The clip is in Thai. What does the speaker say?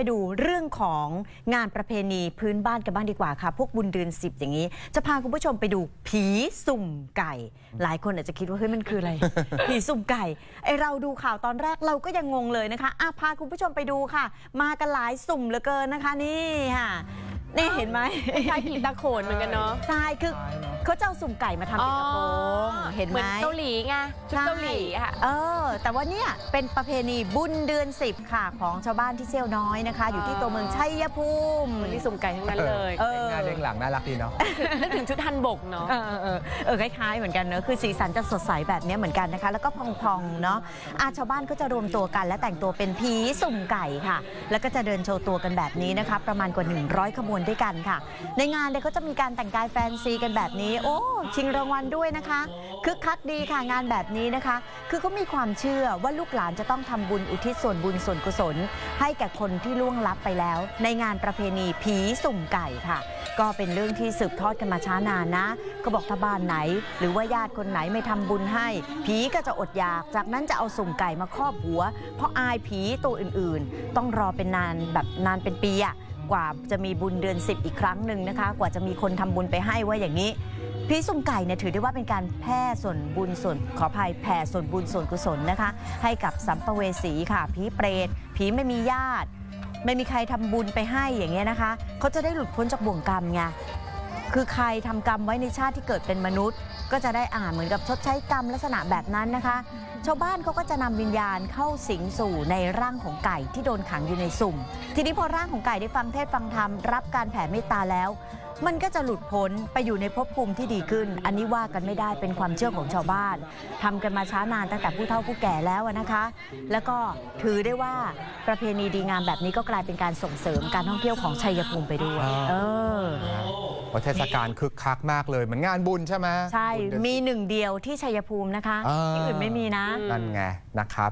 ไปดูเรื่องของงานประเพณีพื้นบ้านกันบ้างดีกว่าค่ะ พวกบุญเดือนสิบอย่างนี้ จะพาคุณผู้ชมไปดูผีสุ่มไก่ หลายคนอาจจะคิดว่าเฮ้ยมันคืออะไร ผีสุ่มไก่ไอเราดูข่าวตอนแรกเราก็ยังงงเลยนะคะอะพาคุณผู้ชมไปดูค่ะ มากันหลายสุ่มเหลือเกินนะคะนี่ค่ะ นี่เห็นไหมคล้ายผีตาโขนเหมือนกันเนาะใช่คือเขาจะเอาสุ่มไก่มาทำเป็นกระโปรงเห็นไหมมือนเกาหลีไงชุดเกาหลีค่ะ เออ แต่ว่าเนี่ยเป็นประเพณีบุญเดือนสิบค่ะ ของชาวบ้านที่เซี่ยวน้อยนะคะ อยู่ที่ตัวเมืองชัยภูมิมันนี่สุ่มไก่ทั้งนั้นเลยเออ หน้าเด้งหลังน่ารักดีเนาะ นึกถึงชุดฮันบกเนาะเออเออเออเออคล้ายๆเหมือนกันเนอะคือสีสันจะสดใสแบบเนี้ยเหมือนกันนะคะ แล้วก็พองๆเนาะอาชาวบ้านก็จะรวมตัวกัน และแต่งตัวเป็นผีสุ่มไก่ค่ะ แล้วก็จะเดินโชว์ตัวกันแบบนี้นะคะ ประมาณกว่า 100 ขบวนด้วยกันค่ะ ในงานเนี่ยก็จะมีการแต่งกายแฟนซีกันแบบนี้ โอ้ชิงรางวัลด้วยนะคะคึกคักดีค่ะงานแบบนี้นะคะ คือเขามีความเชื่อว่าลูกหลานจะต้องทำบุญอุทิศส่วนบุญส่วนกุศล ให้แก่คนที่ล่วงลับไปแล้ว ในงานประเพณีผีสุ่มไก่ค่ะ ก็เป็นเรื่องที่สืบทอดกันมาช้านานนะก็บอกถ้าบ้านไหน หรือว่าญาติคนไหนไม่ทำบุญให้ ผีก็จะอดอยาก จากนั้นจะเอาสุ่มไก่มาครอบหัว เพราะอายผีตัวอื่นๆ ต้องรอเป็นนานแบบนานเป็นปีอะ กว่าจะมีบุญเดือน 10 อีกครั้งหนึ่งนะคะ กว่าจะมีคนทำบุญไปให้ว่าอย่างนี้ผีสุ่มไก่เนี่ยถือได้ว่าเป็นการแพร่ส่วนบุญส่วนขออภัยแผ่ส่วนบุญส่วนกุศลนะคะ ให้กับสัมภเวสีค่ะผีเปรตผีไม่มีญาติ ไม่มีใครทำบุญไปให้อย่างเงี้ยนะคะ เขาจะได้หลุดพ้นจากบ่วงกรรมไงคือใครทำกรรมไว้ในชาติที่เกิดเป็นมนุษย์ ก็จะได้อ่านเหมือนกับชดใช้กรรมลักษณะแบบนั้นนะคะ ชาวบ้านเขาก็จะนำวิญญาณเข้าสิงสู่ในร่างของไก่ที่โดนขังอยู่ในสุ่ม ทีนี้พอร่างของไก่ได้ฟังเทศน์ฟังธรรมรับการแผ่เมตตาแล้ว มันก็จะหลุดพ้นไปอยู่ในภพภูมิที่ดีขึ้น อันนี้ว่ากันไม่ได้เป็นความเชื่อของชาวบ้านทำกันมาช้านานตั้งแต่ผู้เฒ่าผู้แก่แล้วอะนะคะ แล้วก็ถือได้ว่าประเพณีดีงามแบบนี้ก็กลายเป็นการส่งเสริมการท่องเที่ยวของชัยภูมิไปด้วยอ่า เออว่าเทศกาลคึกคักมากเลยเหมือนงานบุญใช่ไหมใช่ บุญเดือนมีหนึ่งเดียวที่ชัยภูมินะคะ อ่าที่อื่นไม่มีนะ นั่นไงนะครับ